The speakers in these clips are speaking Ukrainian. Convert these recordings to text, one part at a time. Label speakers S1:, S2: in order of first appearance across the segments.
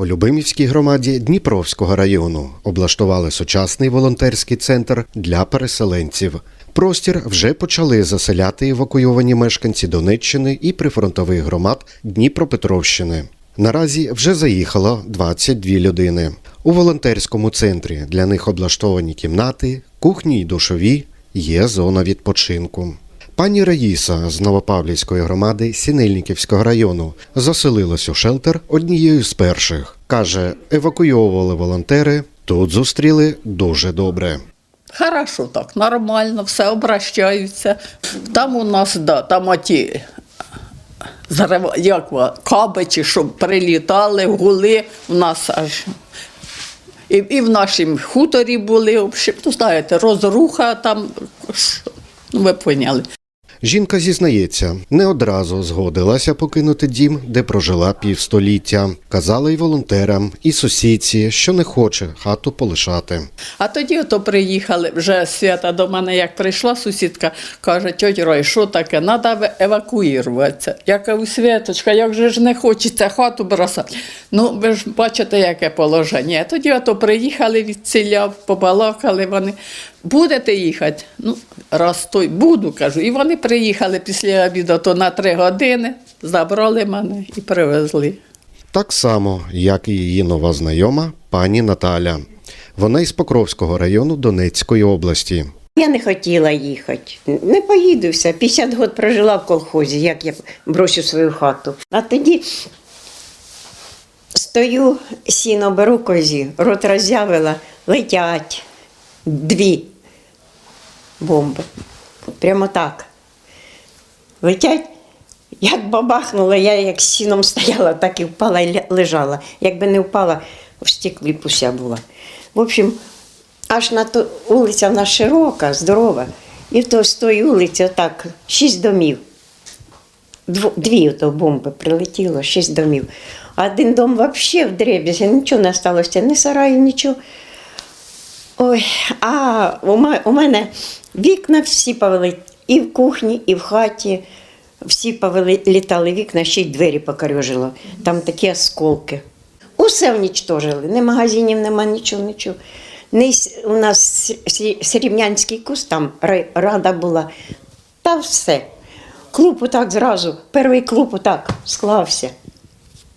S1: У Любимівській громаді Дніпровського району облаштували сучасний волонтерський центр для переселенців. Простір вже почали заселяти евакуйовані мешканці Донеччини і прифронтових громад Дніпропетровщини. Наразі вже заїхало 22 людини. У волонтерському центрі для них облаштовані кімнати, кухні й душові, є зона відпочинку. Пані Раїса з Новопавлівської громади Сінельниківського району заселилась у шелтер однією з перших. Каже, евакуйовували волонтери, тут зустріли дуже добре.
S2: Хорошо так, нормально, все обращаються. Там у нас, да, там оті як, кабичі, щоб прилітали, гули в нас аж. І, і в нашому хуторі були, общем, ну, знаєте, розруха там, ну, ви поняли.
S1: Жінка зізнається, не одразу згодилася покинути дім, де прожила півстоліття. Казала й волонтерам, і сусідці, що не хоче хату полишати.
S2: А тоді ото приїхали, вже свята до мене, як прийшла сусідка, каже, тьоть Рой, що таке, треба евакуюватися. Я кажу, Святочка, як же ж не хочеться хату бросати. Ну, ви ж бачите, яке положення. Тоді ото приїхали від ціля, побалакали вони. Будете їхати? Ну, раз той буду, кажу. І вони приїхали після обіду, то на три години, забрали мене і привезли.
S1: Так само, як і її нова знайома пані Наталя. Вона із Покровського району Донецької області.
S3: Я не хотіла їхати. Не поїду все. 50 років прожила в колхозі, як я брошу свою хату. А тоді стою, сіно беру козі, рот роззявила, летять дві бомби. Прямо так. Летять. Як бабахнула, я як сіном стояла, так і впала і лежала. Якби не впала, в стеклі б уся була. В общем, аж на ту вулиця в нас широка, здорова. І то з тої вулиці отак шість домів. Дві ото бомби прилетіло, шість домів. А один дом взагалі в дребезі, нічого не сталося, ні сараїв, нічого. Ой, а у ме- у мене вікна всі повели і в кухні, і в хаті. Всі повилітали вікна, ще й двері покорюжило. Там такі осколки. Усе внічтожили. Ні магазинів, нема нічого, нічого. Ні, у нас Срібнянський куст, там рада була. Та все. Клуб отак зразу, перший клуб отак склався.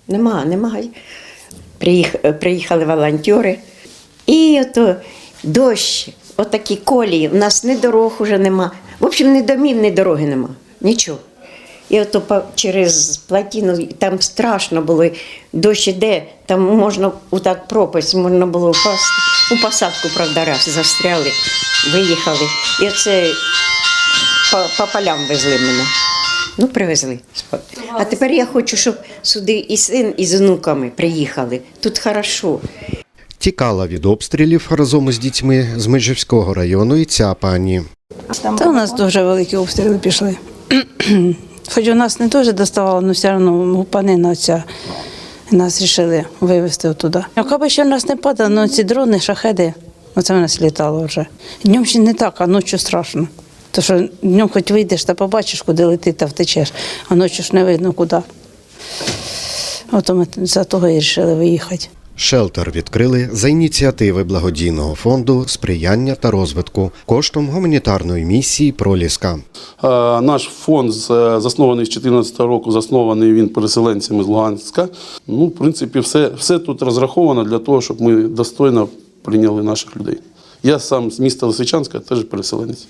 S3: Нема, нема. Приїх, приїхали волонтери. І ото дощ, отакі колії. У нас ні дорог уже нема. В общем, ні домів, ні дороги нема. Нічого. І ото через плотину, там страшно було. Дощ іде, там можна отак пропасть, можна було впасти. У посадку, правда, раз застряли, виїхали. І оце по, по полям везли мене. Ну, привезли. А тепер я хочу, щоб сюди і син, і з онуками приїхали. Тут хорошо.
S1: Тікала від обстрілів разом із дітьми з Межівського району і ця пані.
S4: Та у нас дуже великі обстріли пішли. Хоч у нас не дуже доставало, але все одно гупанина ця. Нас вирішили вивезти оттуда. А каби ще в нас не падало, ну ці дрони, шахеди, оце в нас літало вже. Днем ще не так, а ночі страшно. То що днем хоч вийдеш та побачиш, куди летить та втечеш, а ночі ж не видно куди. От ми за того і вирішили виїхати.
S1: Шелтер відкрили за ініціативи благодійного фонду сприяння та розвитку коштом гуманітарної місії Проліска.
S5: Е, Наш фонд з- заснований з 2014 року, заснований він переселенцями з Луганська. Ну, в принципі, все, все тут розраховано для того, щоб ми достойно прийняли наших людей. Я сам з міста Лисичанська, теж переселенець.